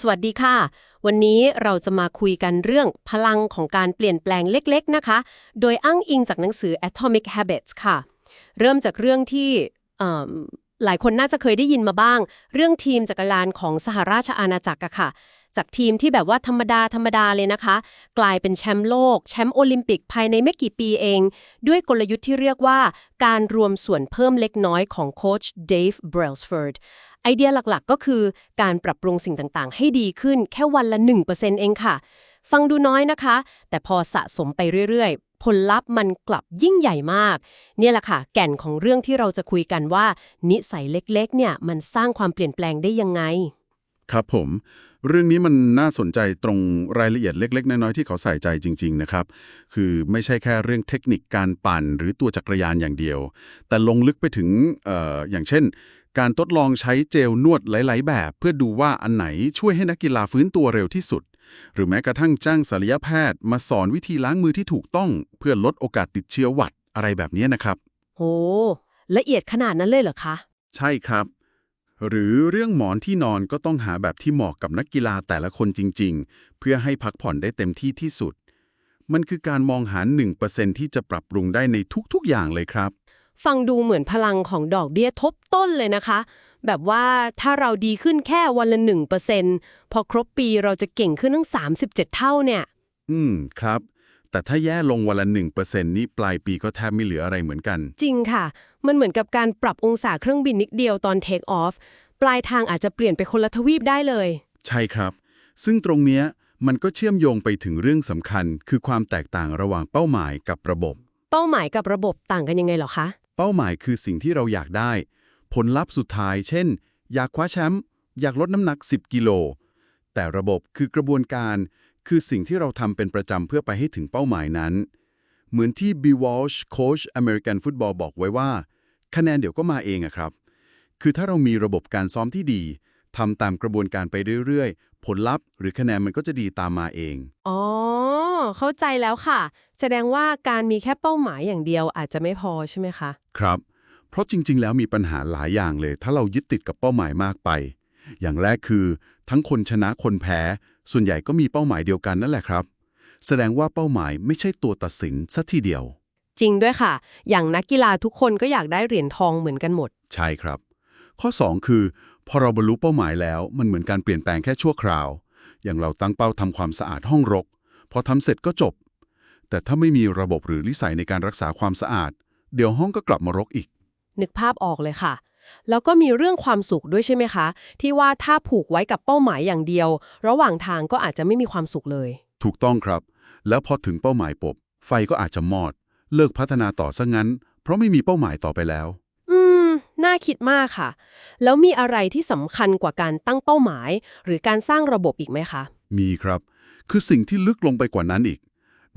สวัสดีค่ะ วันนี้เราจะมาคุยกันเรื่องพลังของการเปลี่ยนแปลงเล็กๆนะคะ โดยอ้างอิงจากหนังสือ Atomic Habits ค่ะ เริ่มจากเรื่องที่หลายคนน่าจะเคยได้ยินมาบ้าง เรื่องทีมจักรยานของสหราชอาณาจักรอะค่ะ จากทีมที่แบบว่าธรรมดาธรรมดาเลยนะคะ กลายเป็นแชมป์โลก แชมป์โอลิมปิกภายในไม่กี่ปีเอง ด้วยกลยุทธ์ที่เรียกว่าการรวมส่วนเพิ่มเล็กน้อยของโค้ชเดฟเบรลสฟอร์ดไอเดียหลักๆ ก็คือการปรับปรุงสิ่งต่างๆ ให้ดีขึ้นแค่วันละ 1%เองค่ะ ฟังดูน้อยนะคะ แต่พอสะสมไปเรื่อยๆ ผลลัพธ์มันกลับยิ่งใหญ่มาก เนี่ยแหละค่ะ แก่นของเรื่องที่เราจะคุยกันว่า นิสัยเล็กๆ เนี่ยมันสร้างความเปลี่ยนแปลงได้ยังไง ครับผม เรื่องนี้มันน่าสนใจตรงรายละเอียดเล็ก ๆ น้อยๆที่เขาใส่ใจจริง ๆ นะครับ คือไม่ใช่แค่เรื่องเทคนิคการปั่นหรือตัวจักรยานอย่างเดียว แต่ลงลึกไปถึงเอ่ออย่างเช่น การทดลองใช้เจลนวดหลาย ๆ แบบ เพื่อดูว่าอันไหนช่วยให้นักกีฬาฟื้นตัวเร็วที่สุด หรือแม้กระทั่งจ้างศัลยแพทย์ มาสอนวิธีล้างมือที่ถูกต้อง เพื่อลดโอกาสติดเชื้อหวัดอะไรแบบนี้นะครับ โหละเอียดขนาดนั้นเลยเหรอคะ ใช่ครับ หรือเรื่องหมอนที่นอนก็ต้องหาแบบที่เหมาะกับนักกีฬาแต่ละคนจริง ๆ เพื่อให้พักผ่อนได้เต็มที่ที่สุด มันคือการมองหา 1%ที่จะปรับปรุงได้ในทุกๆ อย่างเลยครับ ฟังดูเหมือนพลังของดอกเบี้ยทบต้นเลยนะคะ แบบว่าถ้าเราดีขึ้นแค่วันละ1%พอครบปีเราจะเก่งขึ้นทั้ง 37 เท่าเนี่ย อืม ครับ แต่ถ้าแย่ลงวันละ1%นี่ปลายปีก็แทบไม่เหลืออะไรเหมือนกัน จริงค่ะ มันเหมือนกับการปรับองศาเครื่องบินนิดเดียวตอนเทคออฟปลายทางอาจจะเปลี่ยนไปคนละทวีปได้เลย ใช่ครับ ซึ่งตรงเนี้ยมันก็เชื่อมโยงไปถึงเรื่องสำคัญ คือความแตกต่างระหว่างเป้าหมายกับระบบ เป้าหมายกับระบบต่างกันยังไงเหรอคะ เป้าหมายคือสิ่งที่เราอยากได้ ผลลัพธ์สุดท้าย เช่น อยากคว้าแชมป์อยากลดน้ำหนัก 10 กิโลแต่ระบบคือกระบวนการ คือสิ่งที่เราทำเป็นประจำเพื่อไปให้ถึงเป้าหมายนั้น เหมือนที่ Bill Walsh โค้ชอเมริกันฟุตบอลบอกไว้ว่า คะแนนเดี๋ยวก็มาเองอะครับ คือถ้าเรามีระบบการซ้อมที่ดีทำตามกระบวนการไปเรื่อยๆ ผลลัพธ์ หรือคะแนนมันก็จะดีตามมาเอง อ๋อ เข้าใจแล้วค่ะ แสดงว่าการมีแค่เป้าหมายอย่างเดียวอาจจะไม่พอใช่ไหมคะ ครับ เพราะจริง ๆ แล้วมีปัญหาหลายอย่างเลย ถ้าเรายึดติดกับเป้าหมายมากไป อย่างแรกคือ ทั้งคนชนะคนแพ้ ส่วนใหญ่ก็มีเป้าหมายเดียวกันนั่นแหละครับ แสดงว่าเป้าหมายไม่ใช่ตัวตัดสินซะทีเดียว จริงด้วยค่ะ อย่างนักกีฬาทุกคนก็อยากได้เหรียญทองเหมือนกันหมด ใช่ครับ ข้อ 2 คือ พอเราบรรลุเป้าหมายแล้ว มันเหมือนการเปลี่ยนแปลงแค่ชั่วคราว อย่างเราตั้งเป้าทำความสะอาดห้องรก พอทำเสร็จก็จบ แต่ถ้าไม่มีระบบหรือนิสัยในการรักษาความสะอาด เดี๋ยวห้องก็กลับมารกอีก นึกภาพออกเลยค่ะ แล้วก็มีเรื่องความสุขด้วยใช่ไหมคะ ที่ว่าถ้าผูกไว้กับเป้าหมายอย่างเดียว ระหว่างทางก็อาจจะไม่มีความสุขเลย ถูกต้องครับ แล้วพอถึงเป้าหมายปบไฟก็อาจจะมอด เลิกพัฒนาต่อซะงั้น เพราะไม่มีเป้าหมายต่อไปแล้ว อืม น่าคิดมากค่ะ แล้วมีอะไรที่สำคัญกว่าการตั้งเป้าหมาย หรือการสร้างระบบอีกไหมคะ มีครับ คือสิ่งที่ลึกลงไปกว่านั้นอีก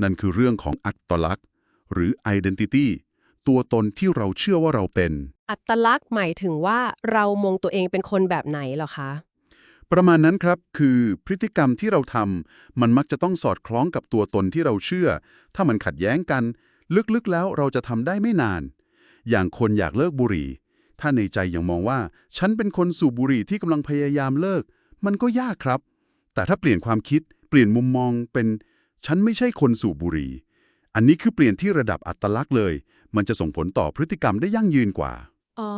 นั่นคือเรื่องของอัตลักษณ์ หรือ identity ตัวตนที่เราเชื่อว่าเราเป็น อัตลักษณ์หมายถึงว่าเรามองตัวเองเป็นคนแบบไหนเหรอคะ ประมาณนั้นครับคือพฤติกรรมที่เราทำมันมักจะต้องสอดคล้องกับตัวตนที่เราเชื่อ ถ้ามันขัดแย้งกัน ลึกๆแล้วเราจะทำได้ไม่นาน อย่างคนอยากเลิกบุหรี่ ถ้าในใจยังมองว่า ฉันเป็นคนสูบบุหรี่ที่กำลังพยายามเลิก มันก็ยากครับ แต่ถ้าเปลี่ยนความคิดเปลี่ยนมุมมองเป็นฉันไม่ใช่คนสูบบุหรี่ อันนี้คือเปลี่ยนที่ระดับอัตลักษณ์เลย มันจะส่งผลต่อพฤติกรรมได้ยั่งยืนกว่า อ๋อ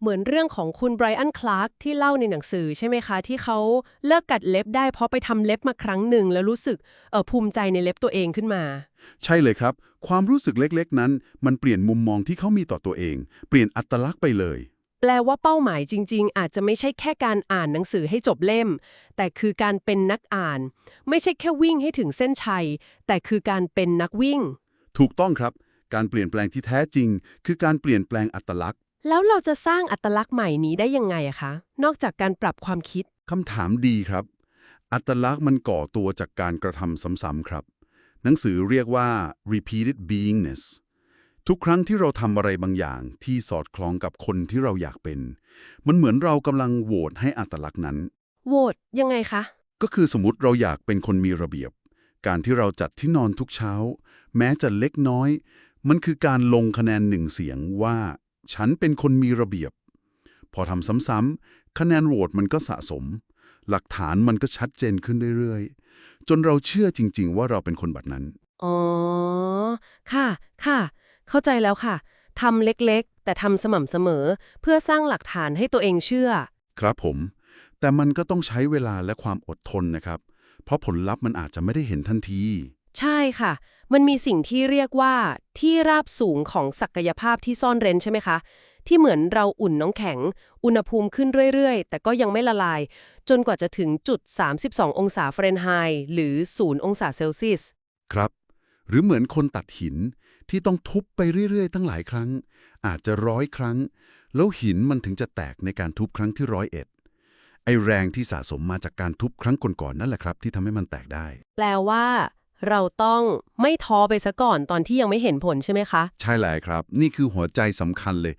เหมือนเรื่องของคุณไบรอัน คลาร์กที่เล่าในหนังสือใช่ไหมคะ ที่เขาเลิกกัดเล็บได้เพราะไปทำเล็บมาครั้งหนึ่ง แล้วรู้สึกเออภูมิใจในเล็บตัวเองขึ้นมา ใช่เลยครับ ความรู้สึกเล็กๆ นั้น มันเปลี่ยนมุมมองที่เขามีต่อตัวเอง เปลี่ยนอัตลักษณ์ไปเลย แปลว่าเป้าหมายจริง ๆ อาจจะไม่ใช่แค่การอ่านหนังสือให้จบเล่ม แต่คือการเป็นนักอ่าน ไม่ใช่แค่วิ่งให้ถึงเส้นชัย แต่คือการเป็นนักวิ่ง ถูกต้องครับ การเปลี่ยนแปลงที่แท้จริง คือการเปลี่ยนแปลงอัตลักษณ์ แล้วเราจะสร้างอัตลักษณ์ใหม่นี้ได้ยังไงอะคะ นอกจากการปรับความคิด คำถามดีครับ อัตลักษณ์มันก่อตัวจากการกระทำซ้ำๆครับ หนังสือเรียกว่า repeated beingness ทุกครั้งที่เราทำอะไรบางอย่างที่สอดคล้องกับคนที่เราอยากเป็น มันเหมือนเรากำลังโหวตให้อัตลักษณ์นั้น โหวตยังไงคะ ก็คือสมมติเราอยากเป็นคนมีระเบียบ การที่เราจัดที่นอนทุกเช้า แม้จะเล็กน้อย มันคือการลงคะแนนหนึ่งเสียงว่า ฉันเป็นคนมีระเบียบ พอทำซ้ำๆคะแนนโหวตมันก็สะสม หลักฐานมันก็ชัดเจนขึ้นเรื่อยๆ จนเราเชื่อจริง ๆ ว่าเราเป็นคนแบบนั้น อ๋อ ค่ะ ค่ะ เข้าใจแล้วค่ะทำเล็กๆ แต่ทำสม่ำเสมอ เพื่อสร้างหลักฐานให้ตัวเองเชื่อ ครับผม แต่มันก็ต้องใช้เวลาและความอดทนนะครับ เพราะผลลัพธ์มันอาจจะไม่ได้เห็นทันที ใช่ค่ะ มันมีสิ่งที่เรียกว่าที่ราบสูงของศักยภาพที่ซ่อนเร้นใช่ไหมคะ ที่เหมือนเราอุ่นน้ำแข็ง อุณหภูมิขึ้นเรื่อยๆ แต่ก็ยังไม่ละลาย จนกว่าจะถึงจุด 32 องศาฟาเรนไฮต์หรือ 0 องศาเซลเซียส ครับ หรือเหมือนคนตัดหินที่ต้องทุบไปเรื่อยๆ ตั้งหลายครั้ง อาจจะร้อยครั้ง แล้วหินมันถึงจะแตกในการทุบครั้งที่ร้อยเอ็ดไอแรงที่สะสมมาจากการทุบครั้งก่อนๆนั่นแหละครับ ที่ทำให้มันแตกได้ แปลว่า เราต้องไม่ท้อไปซะก่อนตอนที่ยังไม่เห็นผลใช่ไหมคะ ใช่แล้วครับ นี่คือหัวใจสำคัญเลย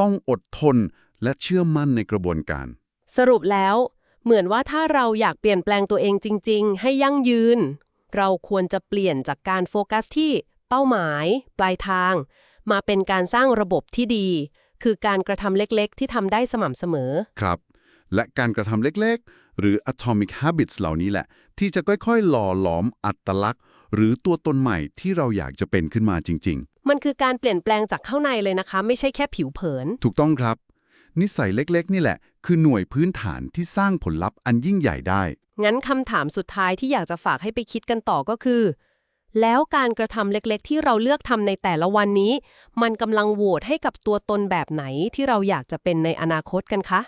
ต้องอดทนและเชื่อมั่นในกระบวนการ สรุปแล้ว เหมือนว่าถ้าเราอยากเปลี่ยนแปลงตัวเองจริง ๆ ให้ยั่งยืน เราควรจะเปลี่ยนจากการโฟกัสที่เป้าหมาย ปลายทาง มาเป็นการสร้างระบบที่ดี คือการกระทำเล็กๆ ที่ทำได้สม่ำเสมอ ครับ และการกระทำเล็กๆ หรือ atomic habits เหล่านี้แหละ ที่จะค่อยๆ หล่อหลอมอัตลักษณ์ หรือตัวตนใหม่ที่เราอยากจะเป็นขึ้นมาจริงมันคือการเปลี่ยนแปลงจากข้างในเลยนะคะ ไม่ใช่แค่ผิวเผินๆถูกต้องครับ นิสัยเล็กๆ นี่แหละ คือหน่วยพื้นฐานที่สร้างผลลัพธ์อันยิ่งใหญ่ได้ งั้นคำถามสุดท้ายที่อยากจะฝากให้ไปคิดกันต่อก็คือ แล้วการกระทำเล็กๆ ที่เราเลือกทำในแต่ละวันนี้ มันกำลังโหวตให้กับตัวตนแบบไหนที่เราอยากจะเป็นในอนาคตกันคะ